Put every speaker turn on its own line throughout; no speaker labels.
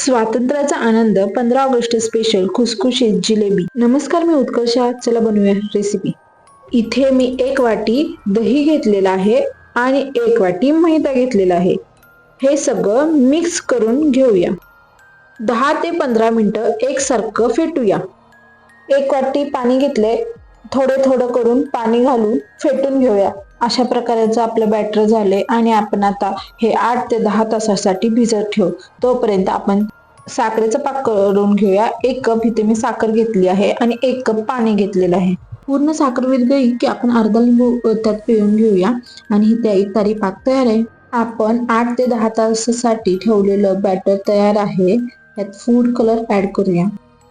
स्वातंत्र्याचा आनंद पंधरा August special खुसखुशीत जिलेबी. नमस्कार मी उत्कर्षा. चला बनवूया रेसिपी इथे मी एक वाटी दही घेतलेला आहे आणि एक वाटी मैदा घेतलेला आहे. हे सगळं मिक्स करून घेऊया. दहा ते पंधरा मिनटं एकसारखं फेटूया. एक वाटी पाणी घेतले थोडे थोडं करून पाणी घालून फेटून घेऊया. अशा प्रकारचं आपलं बॅटर झाले आणि आपण आता हे आठ ते दहा तासासाठी भिजत ठेवू तोपर्यंत आपण साखरेचा पाक करून घेऊया. एक कप इथे मी साखर घेतली आहे आणि एक कप पाणी घेतलेलं आहे. पूर्ण साखर विरघळली की आपण अर्धा लिंबू त्यात पिळून घेऊया आणि त्या एक तारी पाक तयार आहे. आपण आठ ते दहा तासासाठी ठेवलेलं बॅटर तयार आहे. त्यात फूड कलर ऍड करूया.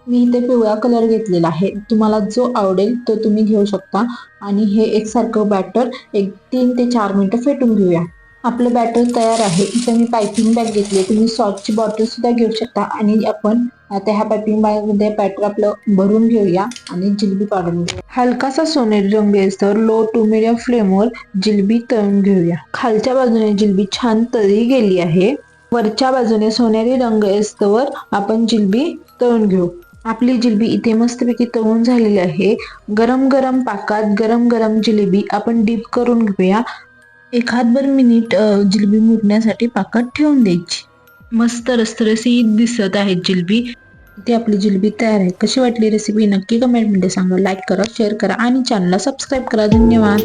मी इथे पिवळा कलर घेतलेला आहे. तुम्हाला जो आवडेल तो तुम्ही घेऊ शकता. आणि हे एकसारखं बॅटर एक तीन ते चार मिनटं फेटून घेऊया. आपलं बॅटर तयार आहे. इथे मी पायपिंग बॅग घेतली तुम्ही सॉसची बॉटल सुद्धा घेऊ शकता. आणि आपण आता ह्या पॅकिंग बॅगमध्ये बॅटर आपलं भरून घेऊया आणि जिलबी पाडून घेऊया. हलकासा सोनेरी रंग येस्तवर लो टू मिडियम फ्लेमवर जिलबी तळून घेऊया. खालच्या बाजूने जिलबी छान तळी गेली आहे. वरच्या बाजूने सोनेरी रंग येस्तवर आपण जिलबी तळून घेऊ. आपली जिलबी इथे मस्तपैकी तळून झालेली आहे. गरम गरम पाकात गरम गरम जिलेबी आपण डीप करून घेऊया. एक हातभर मिनिट जिलेबी जिलबी मुरण्यासाठी पाकात ठेवून द्यायची. मस्त रसरशीत दिसत आहे जिलबी. इथे आपली जिलबी तयार आहे. कशी वाटली रेसिपी नक्की कमेंटमध्ये सांगा. लाईक करा शेअर करा आणि चॅनलला सबस्क्राईब करा. धन्यवाद.